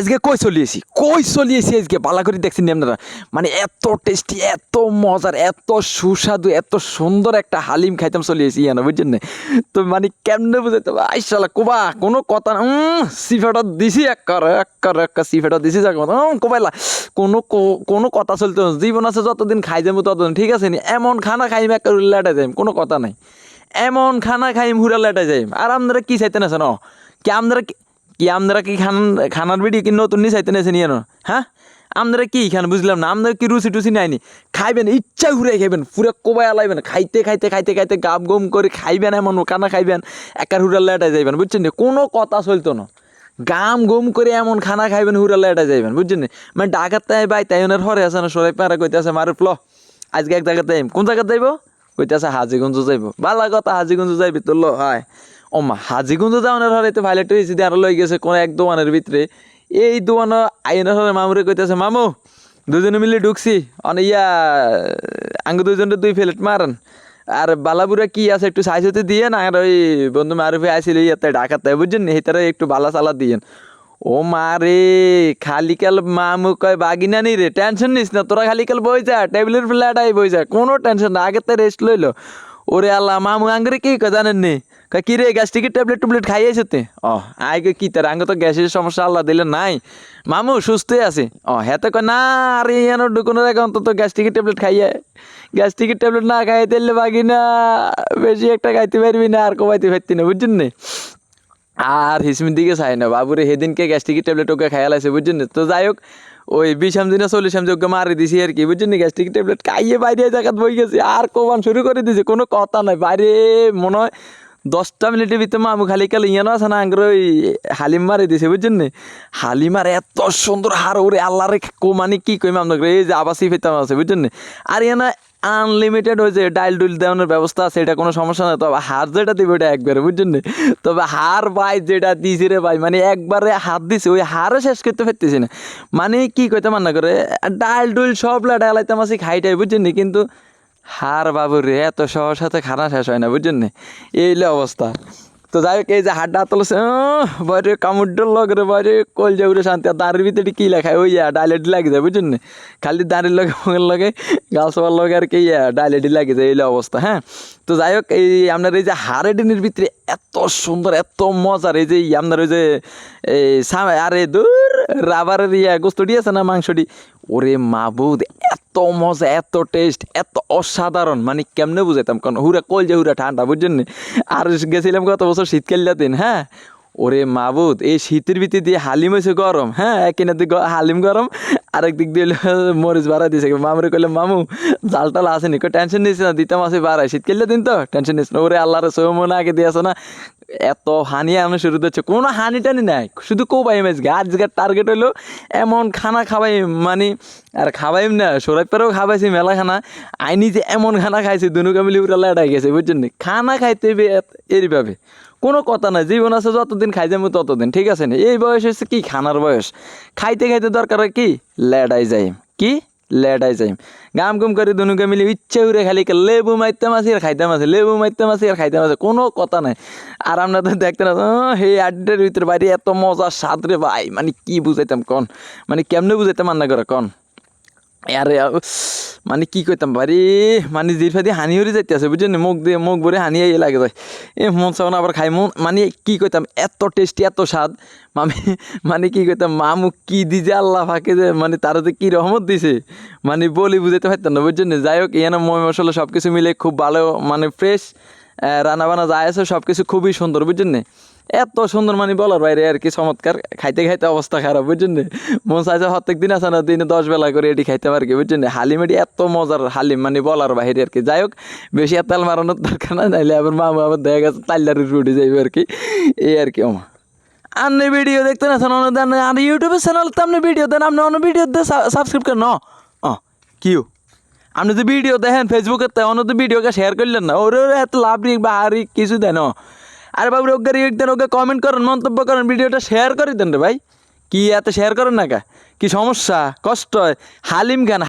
আজকে কই চলিয়েছি কই চলিয়েছি আজকে? বালা করে দেখছেন আপনারা? মানে এত টেস্টি এত মজার, এত সুস্বাদু, এত সুন্দর একটা হালিম খাইতাম চলিয়েছি ইয়ানো, বুঝছেন না? তো মানে কেমনে বুঝাইতে আইসালা কোবা, কোনো কথা না। সিফেটা দিছি একার একার একা সিফেটা দিছি যাক কোবাইলা, কোনো কোনো কথা চলতে। জীবন আছে, যতদিন খাই যাব ততদিন, ঠিক আছে নি? এমন খানা খাইম এক লেটা যাইম, কোনো কথা নাই। এমন খানা খাইম হুরা লেটা যাইম। আর আপনারা কি চাইতেন আছে ন কি আপনারা কি আপনারা কি খান, খানার ভিডিও কি নতুন নিয়ে চাইতেন আছে নিয়ে ন হ্যাঁ? আপনারা কি খান বুঝলাম না আপনারা কি রুচি টুচি নাইনি খাইবেন, ইচ্ছা ঘুরে খাইবেন পুরো কোবাই আলাইবেন, খাইতে খাইতে খাইতে খাইতে গাম গম করে খাইবেন এমন খানা খাইবেন, একার হুরা লেটায় যাইবেন, বুঝছেন? কোনো কথা চলতো না। গাম গম করে এমন খানা খাইবেন হুরা লেটা যাইবেন, বুঝছেন? মানে ডাকাত তাই বাই তাই ওনার হরে আছে না সরাই পারা কইতে আছে মারুফ, ল, আজকে এক জায়গাতে কোন জায়গাতে যাইব কইতে আছে হাজিগঞ্জ যাইব। বালা কথা, হাজিগঞ্জ যাইবি তো, ল হয় ও মা হাজিগঞ্জ যাওয়ানোর হরে তো ভাইলেট টুইছি দিয়ে আরও লই গেছে কোনো এক দোকানের ভিতরে। এই দোকান আইনের হরে মামুরে কইতেছে, মামু দুজনে মিলে ঢুকছি। অনে ইয়া, আঙ্গ দুজনে দুই প্লেট মারান। আর বালাবুরা কি আছে একটু সাইজ হতে দিয়ে না, আর ওই বন্ধু মারুফে আসছিল ইয়াতে ঢাকাতে, বুঝছেন? নি তারা একটু বালা সালা দিয়েন। ও মা রে, খালি কাল মামু কয়, বাগিনা নি রে, টেনশন নিস না, তোরা খালি কাল বই যা টেবিলের ফ্ল্যাট আই বই যা কোনো টেনশন না আগে তো রেস্ট লইলো। ওরে আল্লাহ, মামু আঙ্গরে কি জানেন নি কি রে গ্যাস্ট্রিকের ট্যাবলেট টুবলেট খাইয়েছে তে ও কই কি তার, আঙ্গ তো গ্যাসের সমস্যা আল্লাহ দিলে নাই। মামু, সুস্থই আছে। ও হ্যাঁ তো না আরে ইয়ানো ঢুকুনের আগে অন্তত গ্যাস্ট্রিকের ট্যাবলেট খাইয়ে। গ্যাস্ট্রিকের ট্যাবলেট না খাইয়ে তেলে বাগি না, বেশি একটা খাইতে পারবি না, আর কমাইতে পারতি না, বুঝছেন নি? আর হিসমির দিকে চাই না, বাবুরে, সেদিনকে গ্যাস্ট্রিকের ট্যাবলেট ওকে খাইয়ালাইছে বুঝছেন নি? তো যাই হোক ওই বিশাম দিনে চল্লিশ যোগ্য মারি দিছি আর কি, বুঝছেন গ্যাস্ট্রিক ট্যাবলেট খাইয়ে বাইরে জায়গা বই গেছে, আর কোবান শুরু করে দিছে, কোনো কথা নাই। বাইরে মনে হয় দশটা মিনিটের ভিতরে মামু খালি কালে ইয়ানো আছে না, আঙ্গুর ওই হালিম মারি দিছে, বুঝছেন নি হালিমার এত সুন্দর হার ওরে আল্লাহরে কো মানে কি কইম আপনাকে এই যে আবাসি ফেতাম আছে, বুঝছেন নি আর ইয়ানা আনলিমিটেড হয়েছে ডাইল ডুইল দেওয়ানোর ব্যবস্থা আছে, এটা কোনো সমস্যা নেই, তবে হার যেটা দিবে ওটা একবারে, বুঝছেন? তবে হার ভাই যেটা দিছি রে ভাই মানে একবারে হাত দিছে, ওই হারও শেষ করতে পারতেছি না মানে কি কইতে মান্না করে, ডাইল ডুইল সব লাটা এলাইতাম খাইটাই, বুঝছেন? কিন্তু হার বাবু রে, এত সহজ সাথে খানা শেষ হয় না, বুঝছেন নি? এই অবস্থা। তো যাই হোক, এই যে হাড্ডা তুলছে বাইরে কামুড্ডর লগে রে, বাইরে কল যাবরে শান্তি। আর দাঁড়ির ভিতরে কি লেখায়? ওই ইয়া, ডাইলেটি লাগে যায়, বুঝছেন না? খালি দাঁড়ির লগে মগের লগে সবার লগে আর কি ইয়া, ডাইলেটি লাগে যায় এই হলো অবস্থা হ্যাঁ? তো যাই হোক, এই আপনার এই যে হারেডিনের ভিতরে এত সুন্দর, এত মজার, এই যে আপনার ওই যে, এই আরে দূর, রাবারের ইয়া গোস্তটি আছে না মাংসটি ওরে মাবুদ মজা, এত টেস্ট এত অসাধারণ। মানে কেমনে বুঝাইতাম? কারণ হুরা কল যে হুরা ঠান্ডা, বুঝছেন? আর গেছিলাম গত বছর শীতকালীন দিন হ্যাঁ? ওরে মাবুদ, এই শীতের ভিতরে দিয়ে হালিম হয়েছে গরম হ্যাঁ? একিনা দিকে হালিম গরম, আরেক দিক দিয়ে মরিচ বাড়াই দিয়েছে মামুরে কইলে, মামু, জাল টাল আসেনি। কই টেনশন নিস না, দিতাম আছে বাড়াই শীতকালীন দিন তো, টেনশন নিস না। ওরে আল্লাহর সৌমন আগে দিয়েছে না। এত হানি আমি শুরু হচ্ছে কোনো হানি টানি নাই, শুধু কোবাই মেজ গে। আজকের টার্গেট হলো এমন খানা খাবাই মানে আর খাবাইম না সরাই পেরেও খাবাইছি, মেলা খানা। আইনি যে এমন খানা খাইছি, দুনুকা মিলি উড়া লেড়াই গেছে, বুঝছেন নি? খানা খাইতে হবে এরভাবে কোনো কথা নাই, জীবন আছে যতদিন খাই যাব ততদিন, ঠিক আছে না? এই বয়স হচ্ছে কি, খানার বয়স? খাইতে খাইতে দরকার কি? লেডাই যাই কি? লেডাই যাই গাম গুম করে দুনুকে মিলি ইচ্ছে উড়ে খালি লেবু মাইতে আসি আর খাইতে আছে লেবু মাইতে আসি আর খাইতে আছে কোনো কথা নাই। আর আমরা তো দেখতে না হে আড্ডার ভিতরে বাইরে এত মজা সাদরে ভাই মানে কি বুঝাইতাম কন? মানে কেমনে বুঝাইতাম রান্না করে কন? আরে মানে কি কইতাম বাড়ি? মানে জিরফা দিয়ে হানি হয়ে যাইতে আছে বুঝছেন মুখ দিয়ে মুখ ভরে হানি আই লাগে যায়। এ, মন চাও আবার খাই, মন মানে কি কইতাম, এত টেস্টি এত স্বাদ। মামি মানে কি কইতাম, মামু কি দিছে, আল্লাহ ফাঁকে যে মানে তারা যে কি রহমত দিছে। মানে বলি বুঝাইতে পারতাম না, বুঝছেন? যাই হোক এখানে মই মশলা সব কিছু মিলে খুব ভালো মানে ফ্রেশ রান্না বান্না যায় আছে সব কিছু খুবই সুন্দর, বুঝছেন? এত সুন্দর মানে বলার বাইরে আর কি চমৎকার। খাইতে খাইতে অবস্থা খারাপ, বুঝছেন মন চাইছে প্রত্যেক দিন আছে না, দিনে দশ বেলা করে এটি খাইতে পারি কি, বুঝছেন? হালিম এটি এত মজার হালিম মানে বলার বাইরে আর কি। যাই হোক, বেশি আর তেল মারানোর দরকার না নাইলে আবার মামা আবার দেখা গেছে তাইলারি রুটি যাইবে আর কি। এই আর কি, ওমা। আপনি ভিডিও দেখতে না শোনো দেন আর ইউটিউবে চ্যানেল তো আপনি ভিডিও দেন, আপনি অন্য ভিডিও দিয়ে সাবস্ক্রাইব করেন ও কিউ। আপনি যে ভিডিও দেখেন ফেসবুকে তো অন্য তো ভিডিওকে শেয়ার করলেন না, ওর এত লাভ বা হারি কিছু দেন। আরে বাবু রোগের দেন ওকে কমেন্ট করেন, মন্তব্য করেন, ভিডিওটা শেয়ার করে দেন রে ভাই। কি এত শেয়ার করেন না কা? কি সমস্যা? কষ্ট হালিম খান